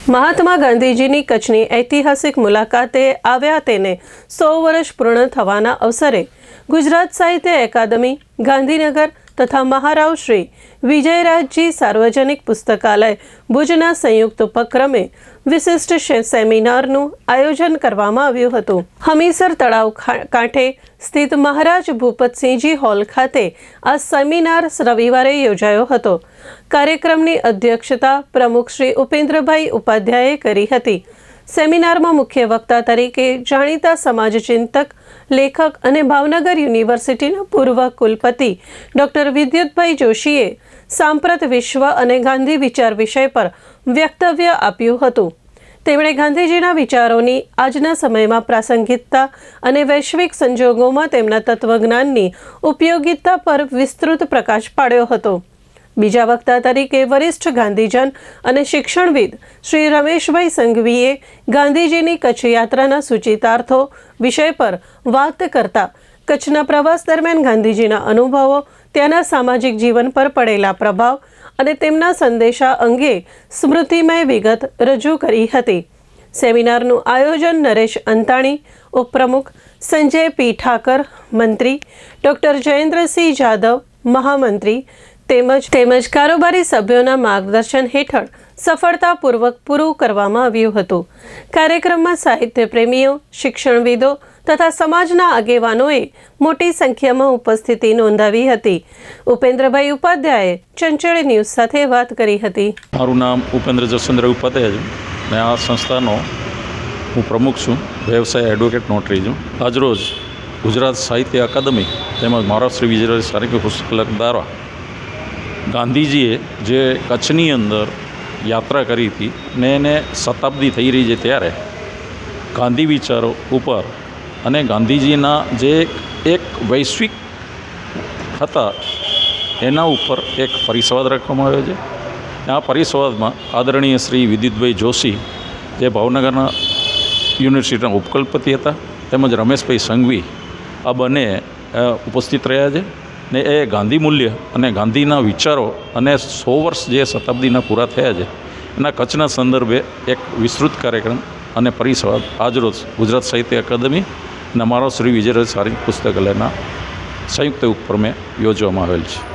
મહાત્મા ગાંધીજીની કચ્છની ઐતિહાસિક મુલાકાતે આવ્યા તેને સો વર્ષ પૂર્ણ થવાના અવસરે ગુજરાત સાહિત્ય એકાદમી ગાંધીનગર તથા મહારાવ શ્રી વિજયરાજજી સાર્વજનિક પુસ્તકાલય ભુજના સંયુક્ત ઉપક્રમે વિશિષ્ટ સેમિનારનું આયોજન કરવામાં આવ્યું હતું. હમીસર તળાવ કાંઠે સ્થિત મહારાજ ભૂપતસિંહજી હોલ ખાતે આ સેમિનાર રવિવારે યોજાયો હતો. કાર્યક્રમની અધ્યક્ષતા પ્રમુખ શ્રી ઉપેન્દ્રભાઈ ઉપાધ્યાયે કરી હતી. સેમિનારમાં મુખ્ય વક્તા તરીકે જાણીતા સમાજચિંતક લેખક અને ભાવનગર યુનિવર્સિટીના પૂર્વ કુલપતિ ડૉક્ટર વિદ્યુતભાઈ જોશીએ સાંપ્રત વિશ્વ અને ગાંધી વિચાર વિષય પર વક્તવ્ય આપ્યું હતું. તેમણે ગાંધીજીના વિચારોની આજના સમયમાં પ્રાસંગિકતા અને વૈશ્વિક સંજોગોમાં તેમના તત્વજ્ઞાનની ઉપયોગિતા પર વિસ્તૃત પ્રકાશ પાડ્યો હતો. બીજા વક્તા તરીકે વરિષ્ઠ ગાંધીજન અને શિક્ષણવિદ શ્રી રમેશભાઈ સંઘવીએ ગાંધીજીની કચ્છ યાત્રાના સૂચિતાર્થો વિષય પર વાત કરતા કચ્છના પ્રવાસ દરમિયાન ગાંધીજીના અનુભવો, ત્યાંના સામાજિક જીવન પર પડેલા પ્રભાવ અને તેમના સંદેશા અંગે સ્મૃતિમય વિગત રજૂ કરી હતી. સેમિનારનું આયોજન નરેશ અંતાણી, ઉપપ્રમુખ સંજય પી ઠાકર, મંત્રી ડૉક્ટર જયેન્દ્રસિંહ જાદવ મહામંત્રી તેમજ તેમજ કારોબારી સભ્યોના માર્ગદર્શન હેઠળ સફળતાપૂર્વક પૂરું કરવામાં આવ્યું હતું. કાર્યક્રમમાં સાહિત્ય પ્રેમીઓ શિક્ષણવિદો તથા સમાજના આગેવાનોએ મોટી સંખ્યામાં ઉપસ્થિતિ નોંધાવી હતી. ઉપેન્દ્રભાઈ ઉપાધ્યાયે ચંચળ ન્યૂઝ સાથે વાત કરી હતી. મારું નામ ઉપેન્દ્ર જસુંદ્ર ઉપાધ્યાય છે. આ સંસ્થાનો હું પ્રમુખ છું, વ્યવસાય એડવોકેટ નોટરી છું. આજરોજ ગુજરાત સાહિત્ય અકાદમી તેમજ મહારાષ્ટ્ર વિજય સારી પુસ્તક દ્વારા ગાંધીજીએ જે કચ્છની અંદર યાત્રા કરી હતી ને એને શતાબ્દી થઈ રહી છે ત્યારે, ગાંધી વિચારો ઉપર અને ગાંધીજીના જે એક વૈશ્વિક હતા એના ઉપર એક પરિસંવાદ રાખવામાં આવ્યો છે. આ પરિસંવાદમાં આદરણીય શ્રી વિદ્યુતભાઈ જોશી, જે ભાવનગરના યુનિવર્સિટીના ઉપકુલપતિ હતા, તેમજ રમેશભાઈ સંઘવી, આ બંને ઉપસ્થિત રહ્યા છે. ને એ ગાંધી મૂલ્ય અને ગાંધીના વિચારો અને સો વર્ષ જે શતાબ્દીના પૂરા થયા છે, એના કચ્છના સંદર્ભે એક વિસ્તૃત કાર્યક્રમ અને પરિસંવાદ આજરોજ ગુજરાત સાહિત્ય અકાદમી અને મારો શ્રી વિજયરાજ સારી પુસ્તકાલયના સંયુક્ત ઉપક્રમે યોજવામાં આવેલ છે.